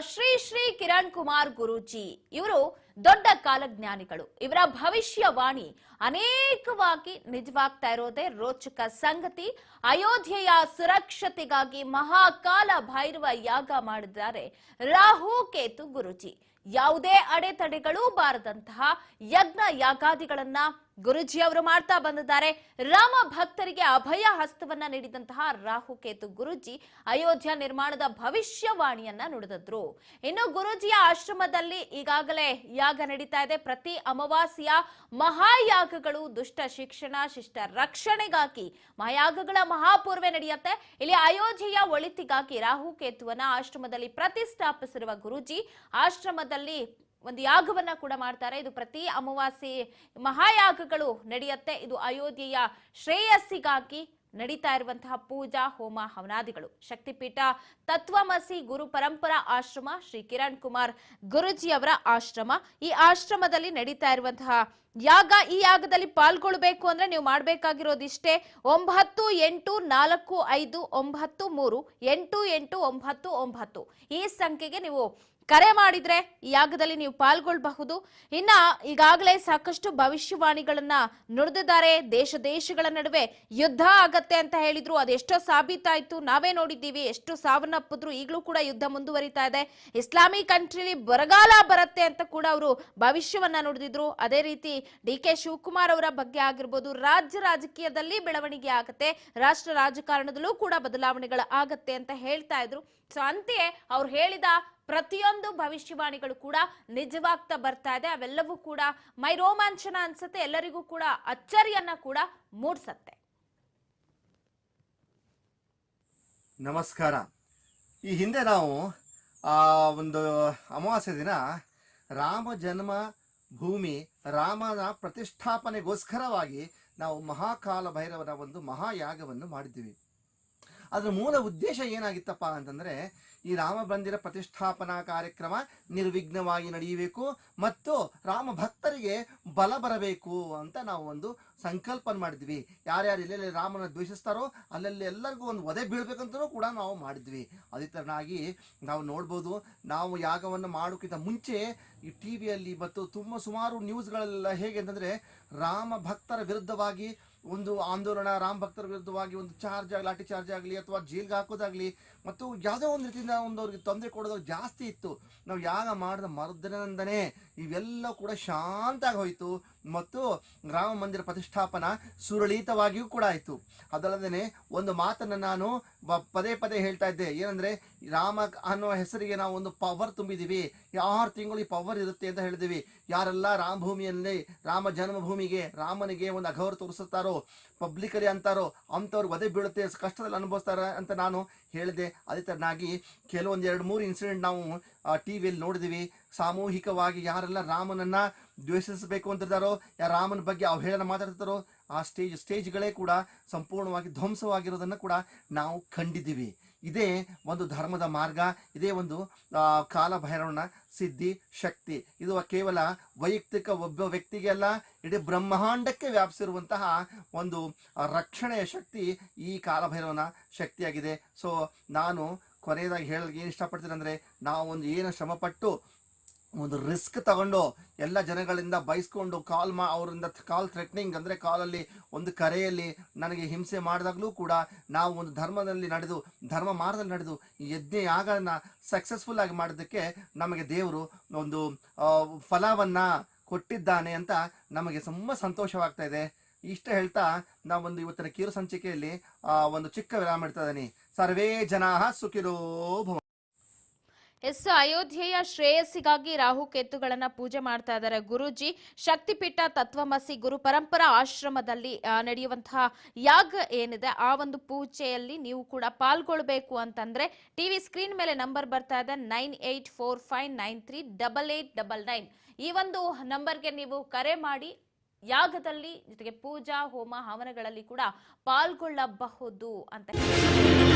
ಶ್ರೀ ಶ್ರೀ ಕಿರಣ್ ಕುಮಾರ್ ಗುರೂಜಿ, ಇವರು ದೊಡ್ಡ ಕಾಲಜ್ಞಾನಿಗಳು. ಇವರ ಭವಿಷ್ಯವಾಣಿ ಅನೇಕವಾಗಿ ನಿಜವಾಗ್ತಾ ಇರೋದೇ ರೋಚಕ ಸಂಗತಿ. ಅಯೋಧ್ಯೆಯ ಸುರಕ್ಷತೆಗಾಗಿ ಮಹಾಕಾಲ ಭೈರವ ಯಾಗ ಮಾಡಿದ್ದಾರೆ ರಾಹು ಕೇತು ಗುರುಜಿ. ಯಾವುದೇ ಅಡೆತಡೆಗಳೂ ಬಾರದಂತಹ ಯಜ್ಞ ಯಾಗಾದಿಗಳನ್ನ ಗುರುಜಿ ಅವರು ಮಾಡ್ತಾ ಬಂದಿದ್ದಾರೆ. ರಾಮ ಭಕ್ತರಿಗೆ ಅಭಯ ಹಸ್ತವನ್ನ ನೀಡಿದಂತಹ ರಾಹುಕೇತು ಗುರುಜಿ ಅಯೋಧ್ಯ ನಿರ್ಮಾಣದ ಭವಿಷ್ಯವಾಣಿಯನ್ನ ನುಡಿದ್ರು ಇನ್ನು ಗುರುಜಿಯ ಆಶ್ರಮದಲ್ಲಿ ಈಗಾಗಲೇ ಯಾಗ ನಡೀತಾ ಇದೆ. ಪ್ರತಿ ಅಮಾವಾಸ್ಯ ಮಹಾಯಾಗಗಳು ದುಷ್ಟ ಶಿಕ್ಷಣ, ಶಿಷ್ಟ ರಕ್ಷಣೆಗಾಗಿ ಮಹಾಯಾಗಗಳ ಮಹಾಪೂರ್ವೆ ನಡೆಯುತ್ತೆ. ಇಲ್ಲಿ ಅಯೋಧ್ಯೆಯ ಒಳಿತಿಗಾಗಿ ರಾಹುಕೇತುವನ್ನ ಆಶ್ರಮದಲ್ಲಿ ಪ್ರತಿಷ್ಠಾಪಿಸಿರುವ ಗುರುಜಿ ಆಶ್ರಮದಲ್ಲಿ ಒಂದು ಯಾಗವನ್ನ ಕೂಡ ಮಾಡ್ತಾರೆ. ಇದು ಪ್ರತಿ ಅಮಾವಾಸ್ಯೆ ಮಹಾಯಾಗಗಳು ನಡೆಯುತ್ತೆ. ಇದು ಅಯೋಧ್ಯೆಯ ಶ್ರೇಯಸ್ಸಿಗಾಗಿ ನಡೀತಾ ಇರುವಂತಹ ಪೂಜಾ, ಹೋಮ, ಹವನಾದಿಗಳು. ಶಕ್ತಿಪೀಠ, ತತ್ವಮಸಿ, ಗುರು ಪರಂಪರಾ ಆಶ್ರಮ, ಶ್ರೀ ಕಿರಣ್ ಕುಮಾರ್ ಗುರುಜಿ ಅವರ ಆಶ್ರಮ. ಈ ಆಶ್ರಮದಲ್ಲಿ ನಡೀತಾ ಇರುವಂತಹ ಯಾಗ ಈ ಯಾಗದಲ್ಲಿ ಪಾಲ್ಗೊಳ್ಬೇಕು ಅಂದ್ರೆ ನೀವು ಮಾಡ್ಬೇಕಾಗಿರೋದಿಷ್ಟೇ. ಒಂಬತ್ತು, ಎಂಟು, ನಾಲ್ಕು, ಐದು, ಒಂಬತ್ತು, ಮೂರು, ಎಂಟು ಎಂಟು, ಒಂಬತ್ತು ಒಂಬತ್ತು. ಈ ಸಂಖ್ಯೆಗೆ ನೀವು ಕರೆ ಮಾಡಿದ್ರೆ ಈ ಯಾಗದಲ್ಲಿ ನೀವು ಪಾಲ್ಗೊಳ್ಬಹುದು ಇನ್ನ ಈಗಾಗಲೇ ಸಾಕಷ್ಟು ಭವಿಷ್ಯವಾಣಿಗಳನ್ನ ನುಡಿದಿದ್ದಾರೆ. ದೇಶ ದೇಶಗಳ ನಡುವೆ ಯುದ್ಧ ಆಗತ್ತೆ ಅಂತ ಹೇಳಿದ್ರು. ಅದೆಷ್ಟೋ ಸಾಬೀತಾಯ್ತು. ನಾವೇ ನೋಡಿದ್ದೀವಿ. ಎಷ್ಟು ಸಾವನ್ನಪ್ಪಿದ್ರು. ಈಗಲೂ ಕೂಡ ಯುದ್ಧ ಮುಂದುವರಿತಾ ಇದೆ. ಇಸ್ಲಾಮಿಕ್ ಕಂಟ್ರಿಲಿ ಬರಗಾಲ ಬರುತ್ತೆ ಅಂತ ಕೂಡ ಅವರು ಭವಿಷ್ಯವನ್ನ ನುಡಿದಿದ್ರು. ಅದೇ ರೀತಿ ಡಿ ಕೆ ಶಿವಕುಮಾರ್ ಅವರ ಬಗ್ಗೆ ಆಗಿರ್ಬೋದು, ರಾಜ್ಯ ರಾಜಕೀಯದಲ್ಲಿ ಬೆಳವಣಿಗೆ ಆಗತ್ತೆ. ರಾಷ್ಟ್ರ ರಾಜಕಾರಣದಲ್ಲೂ ಕೂಡ ಬದಲಾವಣೆಗಳು ಆಗತ್ತೆ ಅಂತ ಹೇಳ್ತಾ ಇದ್ರು. ಸೊ ಅಂತೆಯೇ ಅವ್ರು ಹೇಳಿದ ಪ್ರತಿಯೊಂದು ಭವಿಷ್ಯವಾಣಿಗಳು ಕೂಡ ನಿಜವಾಗ್ತಾ ಬರ್ತಾ ಇದೆ. ಅವೆಲ್ಲವೂ ಕೂಡ ಮೈ ರೋಮಾಂಚನ ಅನ್ಸುತ್ತೆ. ಎಲ್ಲರಿಗೂ ಕೂಡ ಅಚ್ಚರಿಯನ್ನ ಕೂಡ ಮೂಡಿಸತ್ತೆ. ನಮಸ್ಕಾರ. ಈ ಹಿಂದೆ ನಾವು, ಆ, ಒಂದು ಅಮಾವಾಸ್ಯೆ ದಿನ ರಾಮ ಜನ್ಮ ಭೂಮಿ ರಾಮನ ಪ್ರತಿಷ್ಠಾಪನೆಗೋಸ್ಕರವಾಗಿ ನಾವು ಮಹಾಕಾಲ ಭೈರವನ ಒಂದು ಮಹಾಯಾಗವನ್ನು ಮಾಡಿದ್ದೀವಿ. ಅದರ ಮೂಲ ಉದ್ದೇಶ ಏನಾಗಿತ್ತಪ್ಪ ಅಂತಂದ್ರೆ ಈ ರಾಮ ಮಂದಿರ ಪ್ರತಿಷ್ಠಾಪನಾ ಕಾರ್ಯಕ್ರಮ ನಿರ್ವಿಘ್ನವಾಗಿ ನಡೆಯಬೇಕು ಮತ್ತು ರಾಮ ಭಕ್ತರಿಗೆ ಬಲ ಬರಬೇಕು ಅಂತ ನಾವು ಒಂದು ಸಂಕಲ್ಪ ಮಾಡಿದ್ವಿ. ಯಾರ್ಯಾರು ಎಲ್ಲೆಲ್ಲಿ ರಾಮನ ದ್ವೇಷಿಸ್ತಾರೋ ಅಲ್ಲೆಲ್ಲಿ ಎಲ್ಲರಿಗೂ ಒಂದು ಒದೆ ಬೀಳ್ಬೇಕಂತಲೂ ಕೂಡ ನಾವು ಮಾಡಿದ್ವಿ. ಅದೇ ತರನಾಗಿ ನಾವು ನೋಡ್ಬೋದು, ನಾವು ಯಾಗವನ್ನು ಮಾಡೋಕ್ಕಿಂತ ಮುಂಚೆ ಈ ಟಿ ವಿಯಲ್ಲಿ ಮತ್ತು ತುಂಬ ಸುಮಾರು ನ್ಯೂಸ್ಗಳೆಲ್ಲ ಹೇಗೆ ಅಂತಂದರೆ ರಾಮ ಭಕ್ತರ ವಿರುದ್ಧವಾಗಿ ಒಂದು ಆಂದೋಲನ, ರಾಮ ಭಕ್ತರ ವಿರುದ್ಧವಾಗಿ ಒಂದು ಚಾರ್ಜ್ ಆಗಲಿ ಲಾಠಿ ಚಾರ್ಜ್ ಆಗಲಿ ಅಥವಾ ಜೈಲ್ಗೆ ಹಾಕೋದಾಗಲಿ ಮತ್ತು ಯಾವುದೋ ಒಂದು ರೀತಿಯಿಂದ ಒಂದು ಅವ್ರಿಗೆ ತೊಂದರೆ ಕೊಡೋದು ಜಾಸ್ತಿ ಇತ್ತು. ನಾವು ಯಾಗ ಮಾಡಿದ ಮರುದಿನದಿಂದನೇ ಇವೆಲ್ಲ ಕೂಡ ಶಾಂತ ಆಗಿ ಹೋಯಿತು ಮತ್ತು ರಾಮ ಮಂದಿರ ಪ್ರತಿಷ್ಠಾಪನ ಸುರಳಿತವಾಗಿಯೂ ಕೂಡ ಆಯಿತು. ಅದಲ್ಲದೇ ಒಂದು ಮಾತನ್ನು ನಾನು ಪದೇ ಪದೇ ಹೇಳ್ತಾ ಇದ್ದೆ. ಏನಂದರೆ, ರಾಮ ಅನ್ನೋ ಹೆಸರಿಗೆ ನಾವು ಒಂದು ಪವರ್ ತುಂಬಿದ್ದೀವಿ. ಆರು ತಿಂಗಳು ಈ ಪವರ್ ಇರುತ್ತೆ ಅಂತ ಹೇಳಿದೀವಿ ಯಾರೆಲ್ಲ ರಾಮ ಭೂಮಿಯಲ್ಲಿ ರಾಮ ಜನ್ಮಭೂಮಿಗೆ, ರಾಮನಿಗೆ ಒಂದು ಅಘೋರ ತೋರಿಸುತ್ತಾರೋ ಪಬ್ಲಿಕಲಿ ಅಂತಾರೋ ಅಂಥವ್ರು ವಧೆ ಬೀಳುತ್ತೆ, ಕಷ್ಟದಲ್ಲಿ ಅನುಭವಿಸ್ತಾರೆ ಅಂತ ನಾನು ಹೇಳಿದೆ. ಅದೇ ಥರನಾಗಿ ಕೆಲವೊಂದು ಎರಡು ಮೂರು ಇನ್ಸಿಡೆಂಟ್ ನಾವು ಟಿ ವಿಯಲ್ಲಿ ನೋಡಿದ್ದೀವಿ ಸಾಮೂಹಿಕವಾಗಿ ಯಾರೆಲ್ಲ ರಾಮನನ್ನು ದ್ವೇಷಿಸಬೇಕು ಅಂತಿದ್ದಾರೋ ಯಾರು ರಾಮನ ಬಗ್ಗೆ ಅವಹೇಳನ ಮಾತಾಡ್ತಾರೋ ಆ ಸ್ಟೇಜ್ ಸ್ಟೇಜ್ಗಳೇ ಕೂಡ ಸಂಪೂರ್ಣವಾಗಿ ಧ್ವಂಸವಾಗಿರೋದನ್ನು ಕೂಡ ನಾವು ಕಂಡಿದ್ದೀವಿ. ಇದೇ ಒಂದು ಧರ್ಮದ ಮಾರ್ಗ, ಇದೇ ಒಂದು ಕಾಲ ಭೈರವನ ಸಿದ್ಧಿ, ಶಕ್ತಿ. ಇದು ಕೇವಲ ವೈಯಕ್ತಿಕ ಒಬ್ಬ ವ್ಯಕ್ತಿಗೆ ಅಲ್ಲ, ಇಡೀ ಬ್ರಹ್ಮಾಂಡಕ್ಕೆ ವ್ಯಾಪಿಸಿರುವಂತಹ ಒಂದು ರಕ್ಷಣೆಯ ಶಕ್ತಿ ಈ ಕಾಲಭೈರವನ ಶಕ್ತಿಯಾಗಿದೆ. ಸೊ ನಾನು ಕೊನೆಯದಾಗಿ ಹೇಳಲಿಕ್ಕೆ ಏನು ಇಷ್ಟಪಡ್ತೀನಿ ಅಂದರೆ ನಾವು ಒಂದು ಏನು ಶ್ರಮಪಟ್ಟು ಒಂದು ರಿಸ್ಕ್ ತಗೊಂಡು ಎಲ್ಲ ಜನಗಳಿಂದ ಬಯಸ್ಕೊಂಡು ಕಾಲ್ ಮಾ ಅವರಿಂದ ಕಾಲ್ ಥ್ರೆಟ್ನಿಂಗ್ ಅಂದರೆ ಕಾಲಲ್ಲಿ ಒಂದು ಕರೆಯಲ್ಲಿ ನನಗೆ ಹಿಂಸೆ ಮಾಡಿದಾಗಲೂ ಕೂಡ ನಾವು ಒಂದು ಧರ್ಮದಲ್ಲಿ ನಡೆದು, ಧರ್ಮ ಮಾರ್ಗದಲ್ಲಿ ನಡೆದು ಯಜ್ಞ ಯಾಗನ ಸಕ್ಸಸ್ಫುಲ್ ಆಗಿ ಮಾಡೋದಕ್ಕೆ ನಮಗೆ ದೇವರು ಒಂದು ಫಲವನ್ನು ಕೊಟ್ಟಿದ್ದಾನೆ ಅಂತ ನಮಗೆ ತುಂಬ ಸಂತೋಷವಾಗ್ತಾ ಇದೆ. ಇಷ್ಟ ಹೇಳ್ತಾ ನಾವೊಂದು ಇವತ್ತಿನ ಕಿರು ಸಂಚಿಕೆಯಲ್ಲಿ ಒಂದು ಚಿಕ್ಕ ವಿರಾಮ ಇಡ್ತಾ ಇದ್ದೀನಿ. ಸರ್ವೇ ಜನಾ ಸುಖಿರೋ ಭವ ಎಸ್ ಅಯೋಧ್ಯೆಯ ಶ್ರೇಯಸ್ಸಿಗಾಗಿ ರಾಹು ಕೇತುಗಳನ್ನ ಪೂಜೆ ಮಾಡ್ತಾ ಇದ್ದಾರೆ. ಗುರುಜಿ, ಶಕ್ತಿಪೀಠ ತತ್ವಮಸಿ ಗುರು ಪರಂಪರಾ ಆಶ್ರಮದಲ್ಲಿ ನಡೆಯುವಂತಹ ಯಾಗ ಏನಿದೆ, ಆ ಒಂದು ಪೂಜೆಯಲ್ಲಿ ನೀವು ಕೂಡ ಪಾಲ್ಗೊಳ್ಬೇಕು ಅಂತಂದ್ರೆ ಟಿವಿ ಸ್ಕ್ರೀನ್ ಮೇಲೆ ನಂಬರ್ ಬರ್ತಾ ಇದೆ nine eight four five nine three double eight double nine. ಈ ಒಂದು ನಂಬರ್ಗೆ ನೀವು ಕರೆ ಮಾಡಿ, ಯಾಗದಲ್ಲಿ ಜೊತೆಗೆ ಪೂಜಾ, ಹೋಮ, ಹವನಗಳಲ್ಲಿ ಕೂಡ ಪಾಲ್ಗೊಳ್ಳಬಹುದು ಅಂತ ಹೇಳಿ